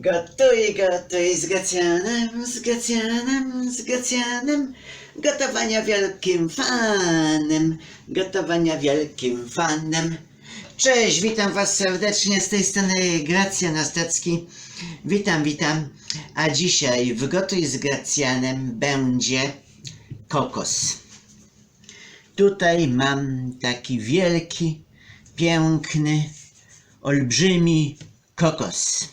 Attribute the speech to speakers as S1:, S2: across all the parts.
S1: Gotuj, gotuj z Gracjanem, z Gracjanem, z Gracjanem. Gotowania wielkim fanem, gotowania wielkim fanem. Cześć, witam Was serdecznie z tej strony Gracjan Ostacki. Witam, witam. A dzisiaj w Gotuj z Gracjanem będzie kokos. Tutaj mam taki wielki, piękny, olbrzymi kokos.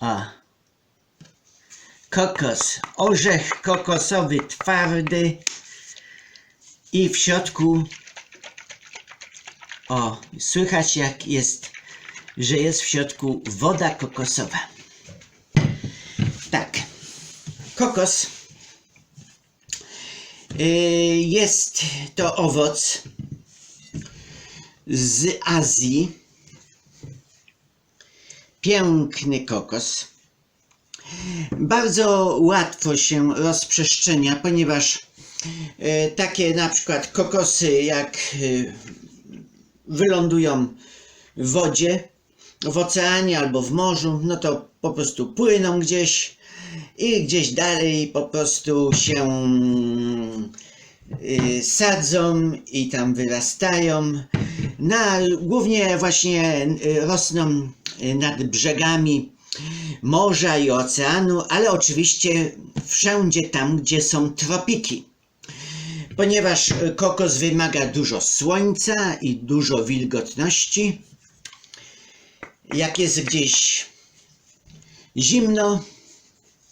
S1: O. Kokos, orzech kokosowy twardy i w środku o, słychać jak jest, że jest w środku woda kokosowa. Tak. Kokos y, jest to owoc z Azji. Piękny kokos. Bardzo łatwo się rozprzestrzenia, ponieważ e, takie na przykład kokosy jak e, wylądują w wodzie, w oceanie albo w morzu, no to po prostu płyną gdzieś i gdzieś dalej po prostu się y, sadzą i tam wyrastają. Na, głównie właśnie y, rosną y, nad brzegami morza i oceanu, ale oczywiście wszędzie tam, gdzie są tropiki. Ponieważ y, kokos wymaga dużo słońca i dużo wilgotności, jak jest gdzieś zimno,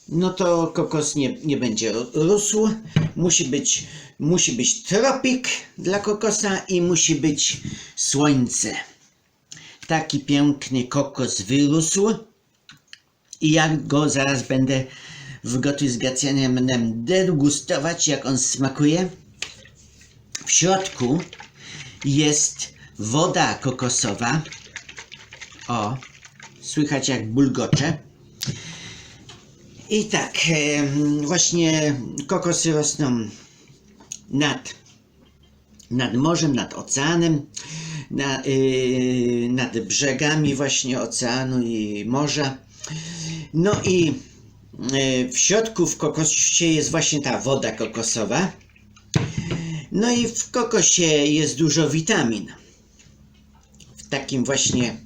S1: no to kokos nie, nie będzie rósł. Musi być, musi być tropik dla kokosa i musi być słońce. Taki piękny kokos wyrósł i ja go zaraz będę w gotuj z Gracjanem degustować, jak on smakuje. W środku jest woda kokosowa. O, słychać jak bulgocze. I tak, em, właśnie kokosy rosną nad, nad morzem, nad oceanem, na, y, nad brzegami właśnie oceanu i morza. No i y, w środku w kokosie jest właśnie ta woda kokosowa. No i w kokosie jest dużo witamin. W takim właśnie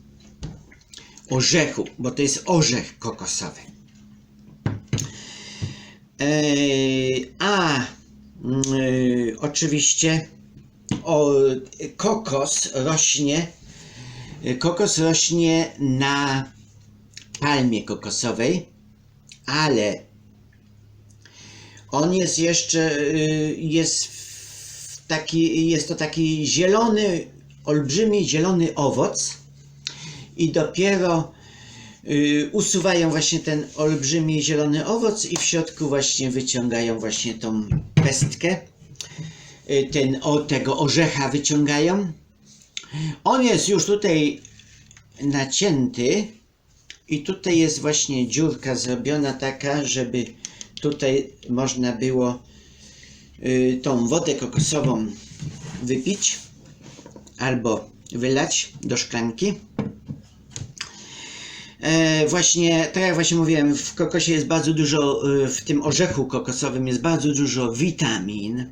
S1: orzechu, bo to jest orzech kokosowy. A mm, e, oczywiście o, kokos rośnie kokos rośnie na palmie kokosowej, ale on jest jeszcze y, jest taki jest to taki zielony olbrzymi zielony owoc i dopiero y, usuwają właśnie ten olbrzymi zielony owoc i w środku właśnie wyciągają właśnie tą pestkę. Y, ten, o, tego orzecha wyciągają. On jest już tutaj nacięty i tutaj jest właśnie dziurka zrobiona taka, żeby tutaj można było y, tą wodę kokosową wypić albo wylać do szklanki. E, właśnie, tak jak właśnie mówiłem, w kokosie jest bardzo dużo, y, w tym orzechu kokosowym jest bardzo dużo witamin,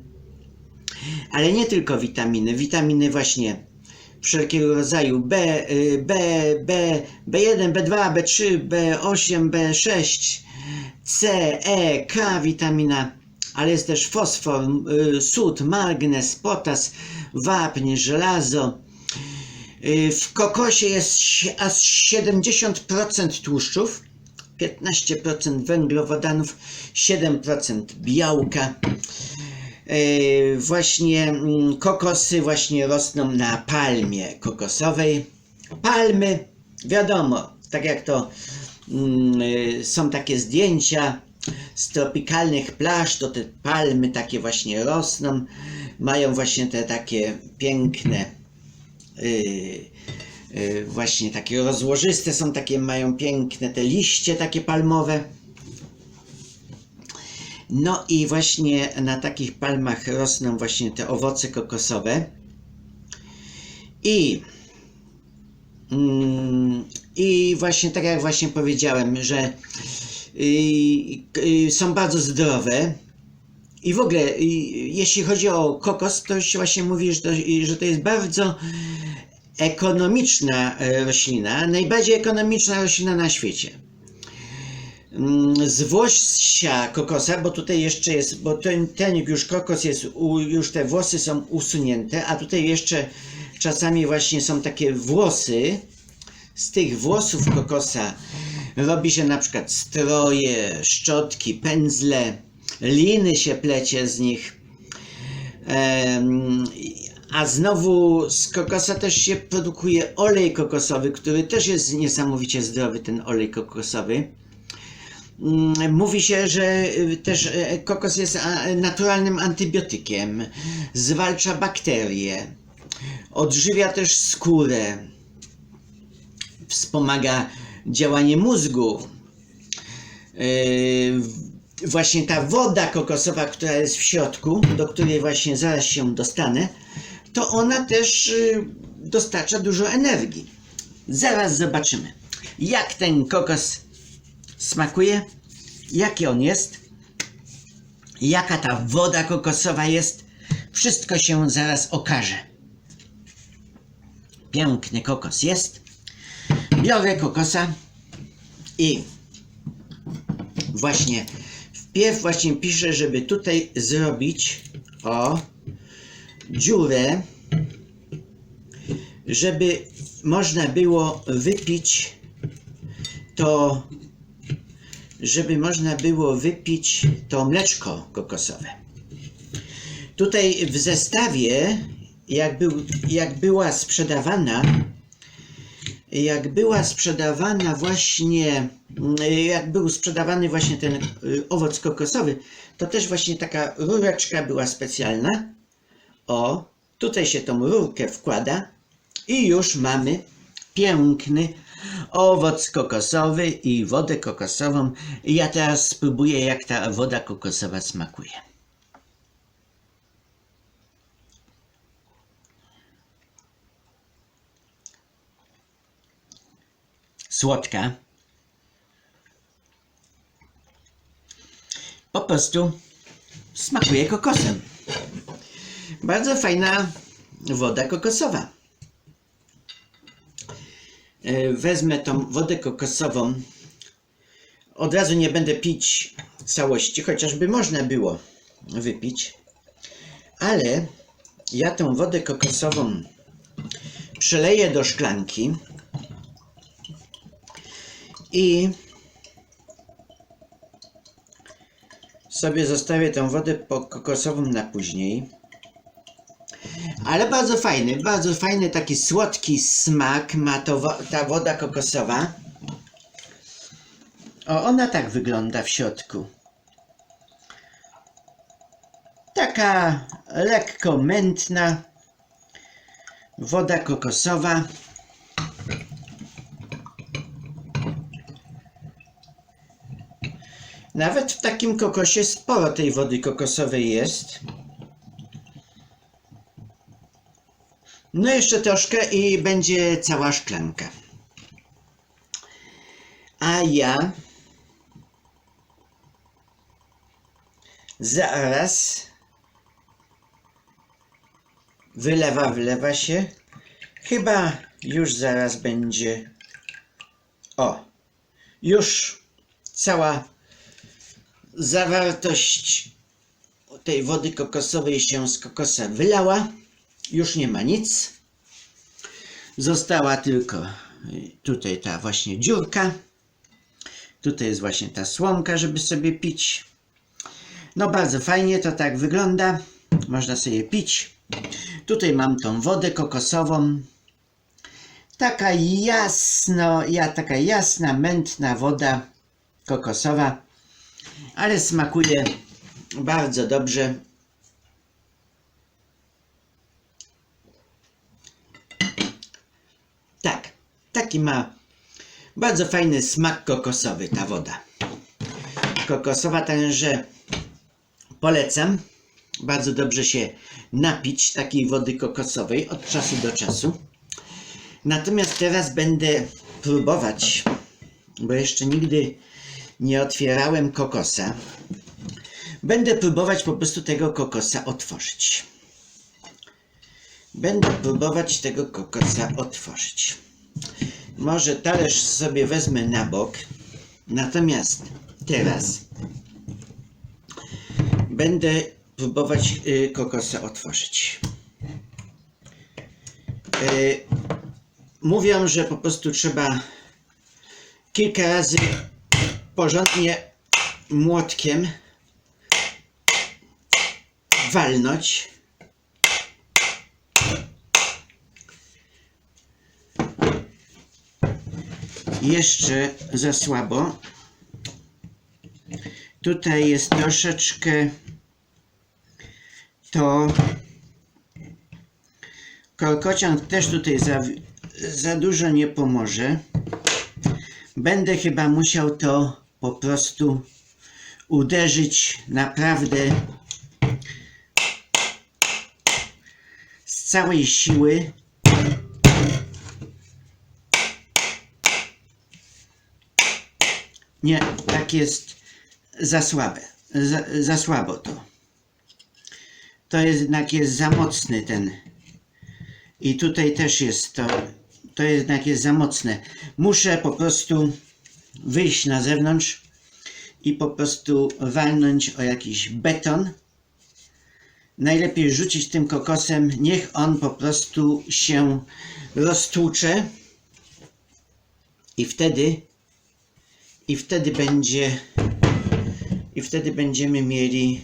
S1: ale nie tylko witaminy, witaminy właśnie wszelkiego rodzaju B, y, B, B, B1, B2, B3, B8, B6, C, E, K witamina, ale jest też fosfor, sód, magnez, potas, wapń, żelazo, W kokosie jest aż 70% tłuszczów, 15% węglowodanów, 7% białka. Y, Właśnie mm, kokosy właśnie rosną na palmie kokosowej. Palmy, wiadomo, tak jak to mm, y, są takie zdjęcia z tropikalnych plaż, to te palmy takie właśnie rosną, mają właśnie te takie piękne y, y, właśnie takie rozłożyste są takie, mają piękne te liście takie palmowe. No i właśnie na takich palmach rosną właśnie te owoce kokosowe. I mm, I właśnie tak jak właśnie powiedziałem, że y, są bardzo zdrowe. I w ogóle, jeśli chodzi o kokos, to się właśnie mówi, że to, że to jest bardzo ekonomiczna e, roślina, najbardziej ekonomiczna roślina na świecie. Mm, Z włosia kokosa, bo tutaj jeszcze jest, bo ten, ten już kokos jest, już te włosy są usunięte, a tutaj jeszcze czasami właśnie są takie włosy. Z tych włosów kokosa robi się na przykład stroje, szczotki, pędzle, liny się plecie z nich. A znowu z kokosa też się produkuje olej kokosowy, który też jest niesamowicie zdrowy, ten olej kokosowy. Mm, Mówi się, że y, też e, kokos jest naturalnym antybiotykiem, zwalcza bakterie, odżywia też skórę, wspomaga działanie mózgu. Właśnie ta woda kokosowa, która jest w środku, do której właśnie zaraz się dostanę, to ona też y, dostarcza dużo energii. Zaraz zobaczymy, jak ten kokos smakuje, jaki on jest, jaka ta woda kokosowa jest. Wszystko się zaraz okaże. Piękny kokos jest. Biorę kokosa i właśnie wpierw właśnie piszę, żeby tutaj zrobić o dziurę, żeby można było wypić to, żeby można było wypić to mleczko kokosowe. Tutaj w zestawie, jak, był, jak była sprzedawana, jak była sprzedawana właśnie, mm, jak był sprzedawany właśnie ten y, owoc kokosowy, to też właśnie taka rureczka była specjalna. O, tutaj się tą rurkę wkłada i już mamy piękny owoc kokosowy i wodę kokosową. Ja teraz spróbuję, jak ta woda kokosowa smakuje. Słodka. Po prostu smakuje kokosem. Bardzo fajna woda kokosowa. E, Wezmę tą wodę kokosową. Od razu nie będę pić całości, chociażby można było wypić. Ale ja tą wodę kokosową przeleję do szklanki i sobie zostawię tą wodę po- kokosową na później. Ale bardzo fajny, bardzo fajny taki słodki smak ma to wo- ta woda kokosowa. O, ona tak wygląda w środku. Taka lekko mętna woda kokosowa. Nawet w takim kokosie sporo tej wody kokosowej jest. No jeszcze troszkę i będzie cała szklanka. A ja zaraz wylewa, wlewa się. Chyba już zaraz będzie. O, już cała zawartość tej wody kokosowej się z kokosa wylała. Już nie ma nic. Została tylko y, tutaj ta właśnie dziurka. Tutaj jest właśnie ta słomka, żeby sobie pić. No bardzo fajnie to tak wygląda. Można sobie pić. Tutaj mam tą wodę kokosową. Taka jasno, ja taka jasna, mętna woda kokosowa, ale smakuje bardzo dobrze. Tak, taki ma bardzo fajny smak kokosowy ta woda. Kokosowa, także polecam. Bardzo dobrze się napić takiej wody kokosowej od czasu do czasu. Natomiast teraz będę próbować, bo jeszcze nigdy nie otwierałem kokosa. Będę próbować po prostu tego kokosa otworzyć. Będę próbować tego kokosa otworzyć. Może talerz sobie wezmę na bok. Natomiast teraz będę próbować y, kokosa otworzyć. Y, mówią, że po prostu trzeba kilka razy porządnie młotkiem walnąć. Jeszcze za słabo. Tutaj jest troszeczkę to korkociąg też tutaj za, za dużo nie pomoże. Będę chyba musiał to po prostu uderzyć naprawdę z całej siły. Nie, tak jest za słabe. Za, za słabo to. To jednak jest za mocny ten. I tutaj też jest to. To jednak jest za mocne. Muszę po prostu wyjść na zewnątrz i po prostu walnąć o jakiś beton. Najlepiej rzucić tym kokosem, niech on po prostu się roztłucze. I wtedy i wtedy będzie i wtedy będziemy mieli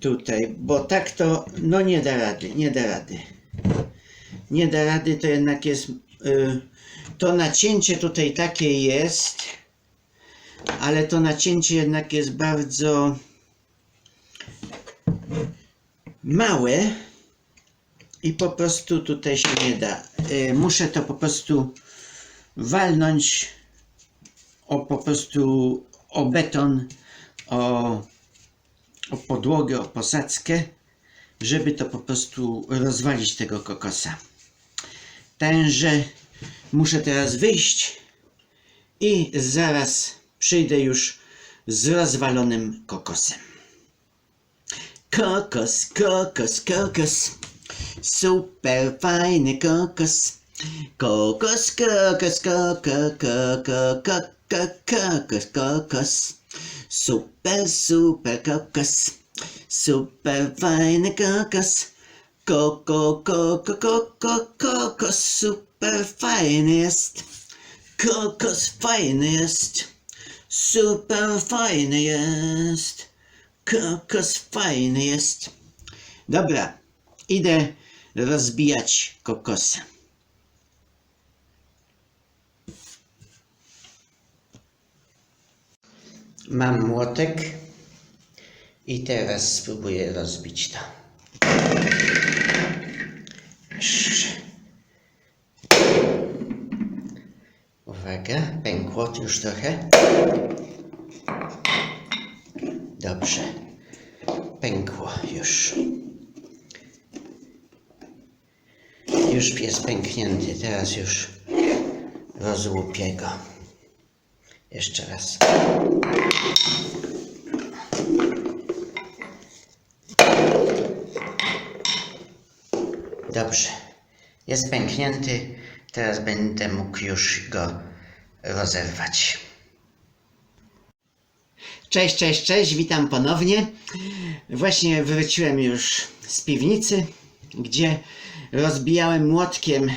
S1: tutaj, bo tak to no nie da rady, nie da rady. Nie da rady, to jednak jest y, to nacięcie tutaj takie jest, ale to nacięcie jednak jest bardzo małe i po prostu tutaj się nie da. Y, muszę to po prostu walnąć o po prostu o beton, o, o podłogę, o posadzkę, żeby to po prostu rozwalić tego kokosa. Tenże muszę teraz wyjść i zaraz przyjdę już z rozwalonym kokosem. Kokos, kokos, kokos. Super fajny kokos. Kokos, kokos, kokos, kokos, kokos, kokos. Super, super kokos. Super fajny kokos. Koko, koko, koko, kokos. Super fajny jest. Kokos fajny jest. Super fajny jest. Kokos fajny jest. Dobra, idę rozbijać kokosa. Mam młotek i teraz spróbuję rozbić to. Jeszcze. Uwaga, pękło już trochę. Dobrze. Pękło już. Już jest pęknięty, teraz już rozłupię go. Jeszcze raz. Dobrze. Jest pęknięty. Teraz będę mógł już go rozerwać. Cześć, cześć, cześć, witam ponownie. Właśnie wróciłem już z piwnicy, gdzie rozbijałem młotkiem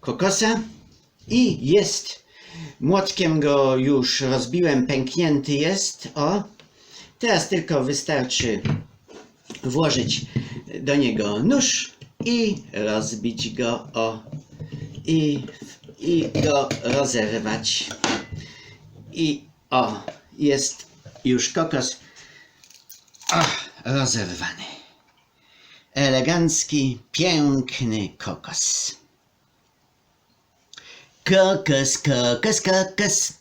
S1: kokosa i jest, młotkiem go już rozbiłem, pęknięty jest, o. Teraz tylko wystarczy włożyć do niego nóż i rozbić go, o. I, i go rozerwać. I o, jest już kokos o, rozerwany. Elegancki, piękny kokos. Kokos, kokos, kokos.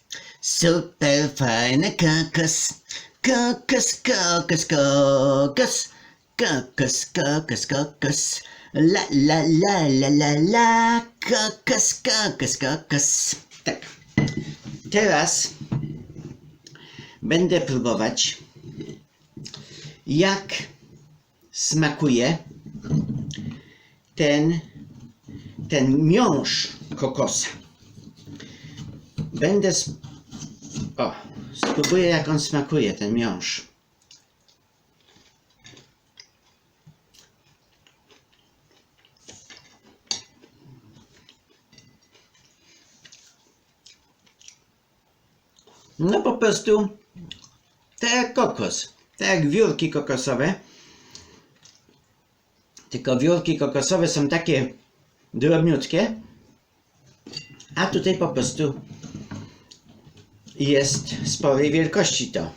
S1: Super fajny kokos. Kokos, kokos, kokos. Kokos, kokos, kokos. La, la, la, la, la, la, kokos, kokos, kokos. Tak. Teraz będę próbować, jak smakuje ten, ten miąższ kokosa. Będę. Sp- o, spróbuję, jak on smakuje, ten miąższ. No po prostu tak jak kokos, tak jak wiórki kokosowe. Tylko wiórki kokosowe są takie drobniutkie, a tutaj po prostu jest sporej wielkości to.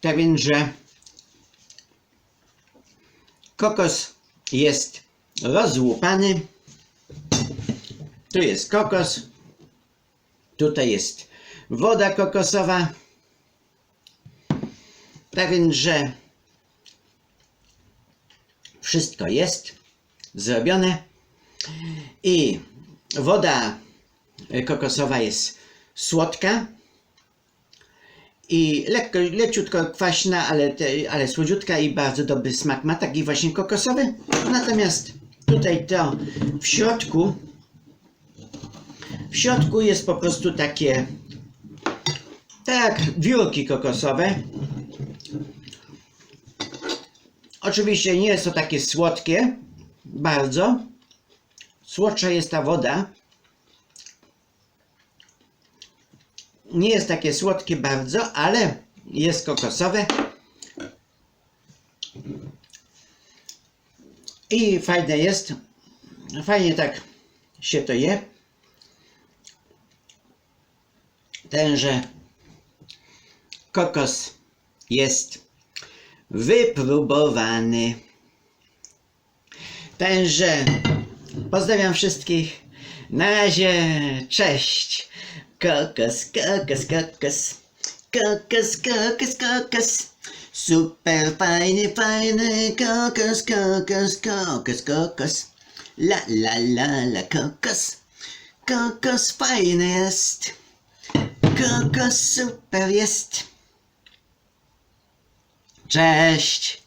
S1: Tak więc, że kokos jest rozłupany. Tu jest kokos. Tutaj jest woda kokosowa. Więc, że wszystko jest zrobione i woda kokosowa jest słodka i lekko, leciutko kwaśna, ale, ale słodziutka i bardzo dobry smak ma, taki właśnie kokosowy. Natomiast tutaj to w środku w środku jest po prostu takie tak wiórki kokosowe. Oczywiście nie jest to takie słodkie, bardzo. Słodsza jest ta woda. Nie jest takie słodkie bardzo, ale jest kokosowe. I fajne jest. Fajnie tak się to je. Tenże kokos jest wypróbowany. Tenże pozdrawiam wszystkich. Na razie, cześć. Kokos, kokos, kokos. Kokos, kokos, kokos. Super fajny, fajny kokos, kokos, kokos, kokos. La, la, la, la, kokos. Kokos fajny jest. Kokos super jest. Cześć.